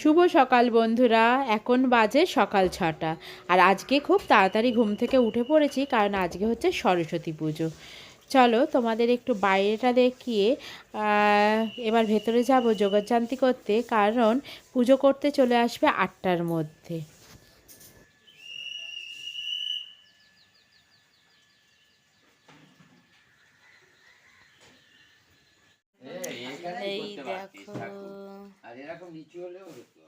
শুভ সকাল বন্ধুরা, এখন বাজে সকাল ছটা। আর আজকে খুব তাড়াতাড়ি ঘুম থেকে উঠে পড়েছি, কারণ আজকে হচ্ছে সরস্বতী পুজো। চলো তোমাদের একটু বাইরেটা দেখিয়ে এবার ভেতরে যাব যোগযান্তি করতে, কারণ পুজো করতে চলে আসবে আটটার মধ্যে। এই দেখো এরকম নিচু হলেও হতো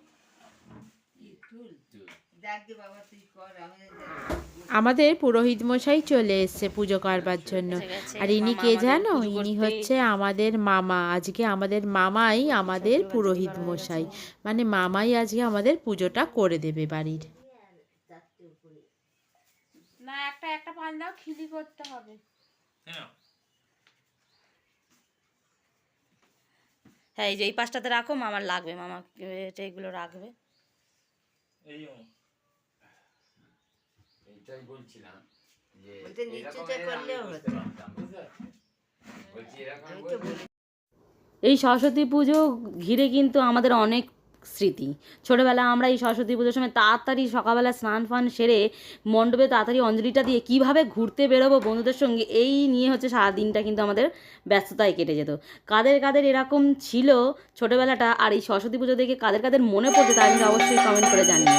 আমাদের পুরোহিত মশাই চলে এসেছে পুজো করবার জন্য। আর ইনি কে জানো? ইনি হচ্ছে আমাদের মামা। আজকে আমাদের মামাই আমাদের পুরোহিত মশাই। মানে মামাই আজকে আমাদের পুজোটা করে দেবে বাড়ির। না একটা একটা পান দাও খিলি করতে হবে। হ্যাঁ। এই যে এই পাঁচটাতে রাখো মামার লাগবে মামা এটা এগুলো রাখবে। এইটাই বলছিলাম যে করলেও এই সরস্বতী পুজো ঘিরে কিন্তু আমাদের অনেক স্মৃতি। ছোটোবেলা আমরা এই সরস্বতী পুজোর সময় তাড়াতাড়ি সকালবেলা স্নান ফান সেরে মণ্ডপে তাড়াতাড়ি অঞ্জলিটা দিয়ে কীভাবে ঘুরতে বেরোবো বন্ধুদের সঙ্গে, এই নিয়ে হচ্ছে সারাদিনটা কিন্তু আমাদের ব্যস্ততায় কেটে যেত। কাদের কাদের এরকম ছিল ছোটোবেলাটা আর এই সরস্বতী পুজো দেখে কাদের কাদের মনে পড়ছে তারা কিন্তু অবশ্যই কমেন্ট করে জানিয়ে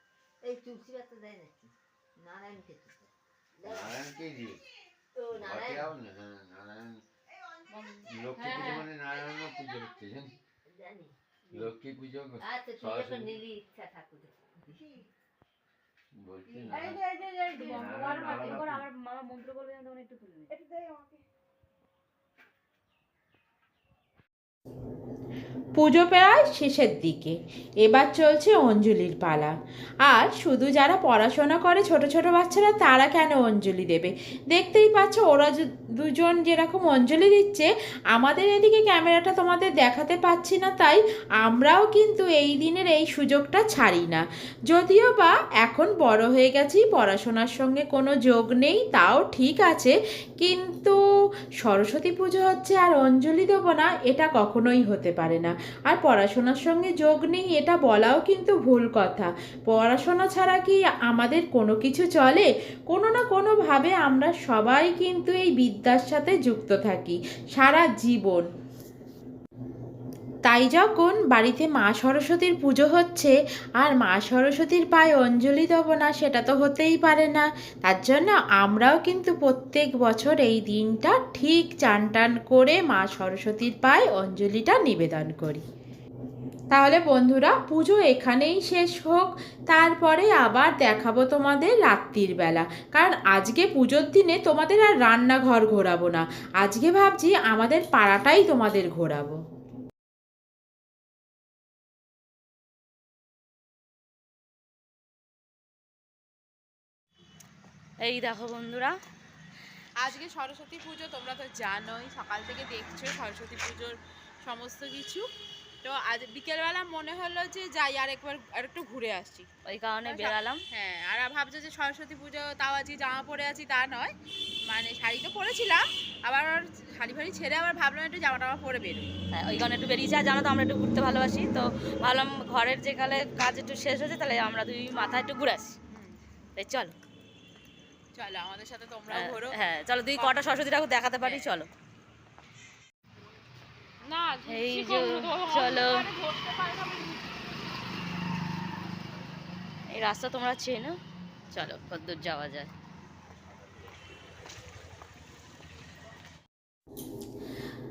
এই তুলসী পাতা দেয় নাকি নারায়ণকে তো দেয়। দিয়ে ও নারায়ণ নারায়ণ লক্ষ্মী পুজো মানে নারায়ণ পুজো জানি লক্ষ্মী পুজো আচ্ছা তুই ইচ্ছা ঠাকুর বলছি না আমার মামা মন্ত্র করবে তখন একটু পুজো প্রায় শেষের দিকে। এবার চলছে অঞ্জলির পালা। আর শুধু যারা পড়াশোনা করে ছোট ছোট বাচ্চারা, তারা কেন অঞ্জলি দেবে? দেখতেই পাচ্ছ ওরা দুজন যেরকম অঞ্জলি দিচ্ছে, আমাদের এদিকে ক্যামেরাটা তোমাদের দেখাতে পাচ্ছি না, তাই আমরাও কিন্তু এই দিনের এই সুযোগটা ছাড়ি না। যদিও বা এখন বড় হয়ে গেছি, পড়াশোনার সঙ্গে কোনো যোগ নেই, তাও ঠিক আছে, কিন্তু সরস্বতী পুজো হচ্ছে আর অঞ্জলি দেবো না, এটা কখনোই হতে পারে না। আর পড়াশোনার সঙ্গে যোগ নেই, এটা বলাও কিন্তু ভুল কথা। পড়াশোনা ছাড়া কি আমাদের কোনো কিছু চলে? কোনো না কোনোভাবে আমরা সবাই কিন্তু এই বিদ্যার সাথে যুক্ত থাকি, সারা জীবন। তাই যখন বাড়িতে মা সরস্বতীর পুজো হচ্ছে আর মা সরস্বতীর পায়ে অঞ্জলি দেবো না, সেটা তো হতেই পারে না। তার জন্য আমরাও কিন্তু প্রত্যেক বছর এই দিনটা ঠিক চান টান করে মা সরস্বতীর পায়ে অঞ্জলিটা নিবেদন করি। তাহলে বন্ধুরা, পুজো এখানেই শেষ হোক। তারপরে আবার দেখাবো তোমাদের রাত্রির বেলা। কারণ আজকে পুজোর দিনে তোমাদের আর রান্নাঘর ঘোরাবো না। আজকে ভাবছি আমাদের পাড়াটাই তোমাদের ঘোরাবো। এই দেখো বন্ধুরা। আজকে সরস্বতী পুজো তোমরা তো জানোই সকাল থেকে দেখছ সরস্বতী পুজোর সমস্ত কিছু। তো আজ বিকেলবেলা মনে হলো যে যাই আর একবার আর একটু ঘুরে আসি। ওই কারণে বেরালাম। হ্যাঁ আর ভাবছ যে সরস্বতী পুজো তাও আজকে জামা পরে আছি তা নয়। মানে শাড়ি তো পরেছিলাম আবার শাড়ি ফাড়ি ছেড়ে আবার ভাবলাম একটু জামা টামা পরে বেরোই। হ্যাঁ ওই কারণে একটু বেরিয়েছি। আর জানো তো আমরা একটু ঘুরতে ভালোবাসি তো ভাবলাম ঘরের যে কালে কাজ একটু শেষ হয়েছে তাহলে আমরা দুই মাথা একটু ঘুরে আসি। তাই চলো। চলো আমাদের সাথে তোমরাও হ্যাঁ, ঘোরো। হ্যাঁ চলো দুই কটা সরস্বতী ঠাকুর দেখাতে পারি হ্যাঁ। চলো। না যে, এই রাস্তা তোমরা চেনো? চলো কতদূর যাওয়া যায়।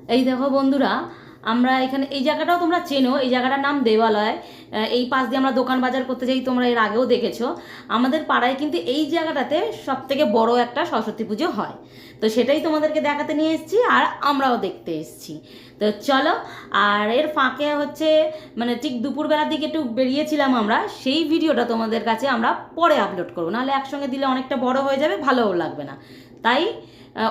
এই দেখো বন্ধুরা আমরা এখানে এই জায়গাটাও তোমরা চেনো এই জায়গাটার নাম আহ, এই পাশ দিয়ে আমরা দোকান বাজার করতে যাই তোমরা এর আগেও দেখেছ। আমাদের পাড়ায় কিন্তু এই জায়গাটাতে সব থেকে বড় একটা সরস্বতী পুজো হয়। তো সেটাই তোমাদেরকে দেখাতে নিয়ে এসেছি আর আমরাও দেখতে এসেছি। তো চলো আর এর ফাঁকে হচ্ছে মানে ঠিক দুপুরবেলার দিকে একটু বেরিয়েছিলাম আমরা সেই ভিডিওটা তোমাদের কাছে আমরা পরে আপলোড করব। নাহলে একসঙ্গে দিলে অনেকটা বড় হয়ে যাবে ভালোও লাগবে না। তাই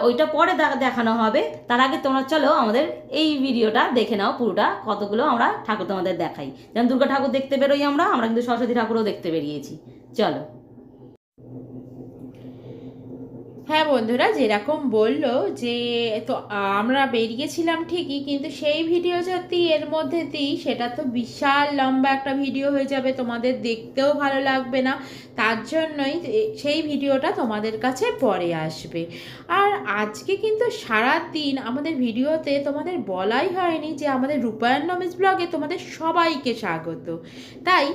ওইটা পরে দেখানো হবে। তার আগে তোমরা চলো আমাদের এই ভিডিওটা দেখে নাও পুরোটা, কতগুলো আমরা ঠাকুর তোমাদের দেখাই। যেমন দুর্গা ঠাকুর দেখতে বেরোই আমরা আমরা কিন্তু সরস্বতী ঠাকুরও দেখতে বেরিয়েছি। চলো। হ্যাঁ বন্ধুরা, যেরকম বলল যে, তো আমরা বেরিয়েছিলাম ঠিকই, কিন্তু সেই ভিডিও যদি এর মধ্যে দিই, সেটা তো বিশাল লম্বা একটা ভিডিও হয়ে যাবে, তোমাদের দেখতেও ভালো লাগবে না। তার জন্যই সেই ভিডিওটা তোমাদের কাছে পরে আসবে। আর আজকে কিন্তু সারা দিন আমাদের ভিডিওতে তোমাদের বলাই হয়নি যে, আমাদের রূপায়ণ নমেজ ব্লগে তোমাদের সবাইকে স্বাগত। তাই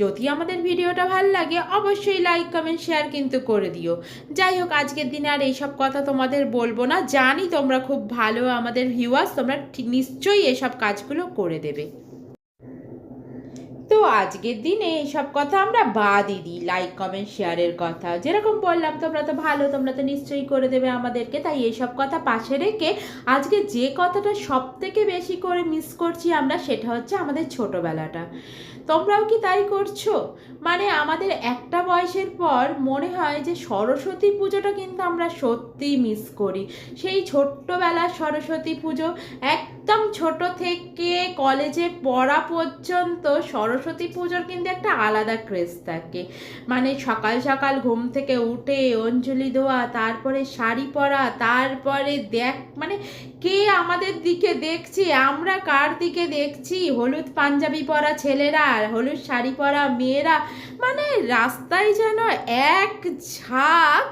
যদি আমাদের ভিডিওটা ভালো লাগে, অবশ্যই লাইক কমেন্ট শেয়ার কিন্তু করে দিও। যাই হোক, আজকের দিনে আর এইসব কথা তোমাদের বলব না। জানি তোমরা খুব ভালো আমাদের ভিউয়ার্স তোমরা নিশ্চয়ই এসব কাজগুলো করে দেবে। তো আজকের দিনে এইসব কথা আমরা বাদই দিই লাইক কমেন্ট শেয়ারের কথা। যেরকম বললাম, তোমরা তো ভালো, তোমরা তো নিশ্চয়ই করে দেবে আমাদেরকে, তাই এইসব কথা পাশে রেখে আজকে যে কথাটা সব থেকে বেশি করে মিস করছি আমরা, সেটা হচ্ছে আমাদের ছোটোবেলাটা। তোমরাও কি তাই করছ? মানে আমাদের একটা বয়সের পর মনে হয় যে সরস্বতী পুজোটা কিন্তু আমরা সত্যিই মিস করি। সেই ছোট্টবেলার সরস্বতী পুজো একদম ছোট থেকে কলেজে পড়া পর্যন্ত সরস্বতী পুজোর কিন্তু একটা আলাদা ক্রেজ থাকে। মানে সকাল সকাল ঘুম থেকে উঠে অঞ্জলি দেওয়া, তারপরে শাড়ি পরা, তারপরে দেখ মানে কে আমাদের দিকে দেখছে, আমরা কার দিকে দেখছি? হলুদ পাঞ্জাবি পরা ছেলেরা, হলুদ শাড়ি পরা মেয়েরা মানে রাস্তায় যেন এক ঝাঁক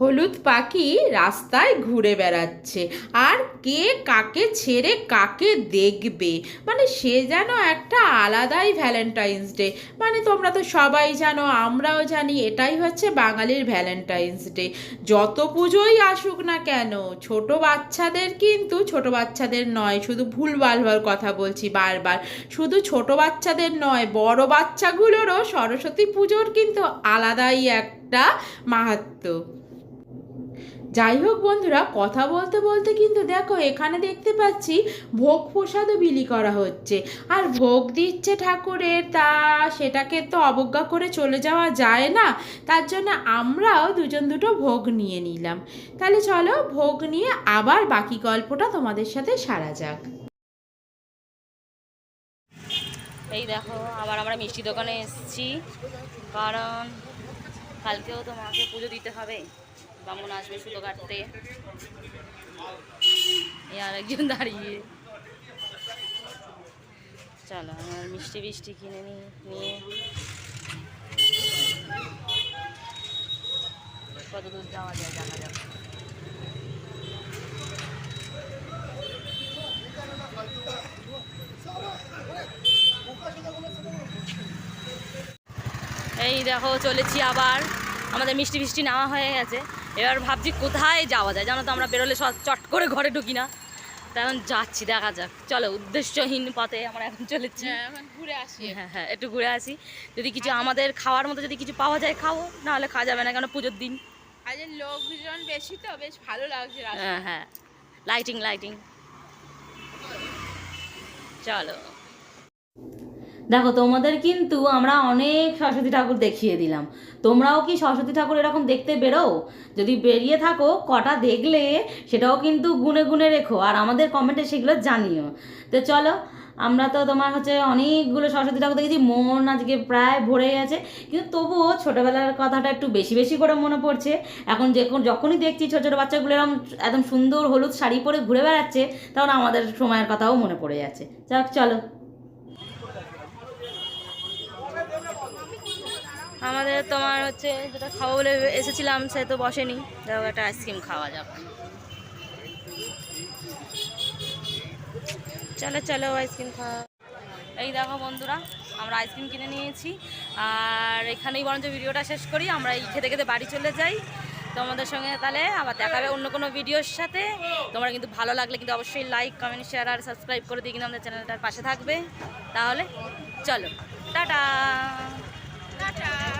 হলুদ পাখি রাস্তায় ঘুরে বেড়াচ্ছে। আর কে কাকে ছেড়ে কাকে দেখবে? মানে সে যেন একটা আলাদাই ভ্যালেন্টাইন্স ডে মানে তোমরা তো সবাই জানো, আমরাও জানি, এটাই হচ্ছে বাঙালির ভ্যালেন্টাইন্স ডে যত পুজোই আসুক না কেন, ছোট বাচ্চাদের কিন্তু, ছোট বাচ্চাদের নয়, শুধু ভুল ভালভাল কথা বলছি বারবার। শুধু ছোট বাচ্চাদের নয়, বড় বাচ্চাগুলোরও সরস্বতী পুজোর কিন্তু আলাদাই একটা মাহাত্ম্য যাই হোক বন্ধুরা, কথা বলতে বলতে কিন্তু দেখো এখানে দেখতে পাচ্ছি ভোগ প্রসাদও বিলি করা হচ্ছে। আর ভোগ দিচ্ছে ঠাকুরের, তা সেটাকে তো অবজ্ঞা করে চলে যাওয়া যায় না। তার জন্য আমরাও দুজন দুটো ভোগ নিয়ে নিলাম। তাহলে চলো ভোগ নিয়ে আবার বাকি গল্পটা তোমাদের সাথে সারা যাক। এই দেখো, আবার আমরা মিষ্টি দোকানে এসেছি। কারণ কালকেও তো মাকে পুজো দিতে হবে। বামুন আসবে সুতো কাটতে। এই আর একজন দাঁড়িয়ে। চলো, আমার মিষ্টি বিষ্টি কিনে নিই নিয়ে। কত দূর যাওয়া যায় জানা যাবে এই দেখো, চলেছি আবার। আমাদের মিষ্টি মিষ্টি নেওয়া হয়ে গেছে। এবার ভাবছি কোথায় যাওয়া যায়? জানো তো আমরা বেরোলে সব চট করে ঘরে ঢুকি না। এখন যাচ্ছি দেখা যাক। চলো উদ্দেশ্যহীন পথে আমরা এখন চলেছি। ঘুরে আসি। হ্যাঁ হ্যাঁ একটু ঘুরে আসি। যদি কিছু আমাদের খাওয়ার মতো যদি কিছু পাওয়া যায় খাব। নাহলে খাওয়া যাবে না কেন পুজোর দিন। লোকজন বেশি তো বেশ ভালো লাগছে হ্যাঁ হ্যাঁ। লাইটিং লাইটিং চলো। দেখো, তোমাদের কিন্তু আমরা অনেক সরস্বতী ঠাকুর দেখিয়ে দিলাম। তোমরাও কি সরস্বতী ঠাকুর এরকম দেখতে বেরো যদি বেরিয়ে থাকো, কটা দেখলে সেটাও কিন্তু গুনে গুনে রেখো, আর আমাদের কমেন্টে সেগুলো জানিও। তো চলো, আমরা তো তোমার হচ্ছে অনেকগুলো সরস্বতী ঠাকুর দেখেছি, মন আজকে প্রায় ভরে গেছে, কিন্তু তবুও ছোটোবেলার কথাটা একটু বেশি বেশি করে মনে পড়ছে। এখন যে যখনই দেখছি ছোটো ছোটো বাচ্চাগুলো এরকম একদম সুন্দর হলুদ শাড়ি পরে ঘুরে বেড়াচ্ছে, তখন আমাদের সময়ের কথাও মনে পড়ে যাচ্ছে। যাক, চলো। আমাদের তোমার হচ্ছে যেটা খাব বলে এসেছিলাম, সে তো বসেনি। দেখো একটা আইসক্রিম খাওয়া যাক। চলো চলো আইসক্রিম খাওয়া এই দেখো বন্ধুরা, আমরা আইসক্রিম কিনে নিয়েছি। আর এখানেই বরঞ্চ ভিডিওটা শেষ করি, আমরা এই খেতে খেতে বাড়ি চলে যাই। তোমাদের সঙ্গে তাহলে আবার দেখা হবে অন্য কোনো ভিডিওর সাথে। তোমরা কিন্তু ভালো লাগলে কিন্তু অবশ্যই লাইক কমেন্ট শেয়ার আর সাবস্ক্রাইব করে দিয়ে কিন্তু আমাদের চ্যানেলটার পাশে থাকবে। তাহলে চলো, টাটা! 大侠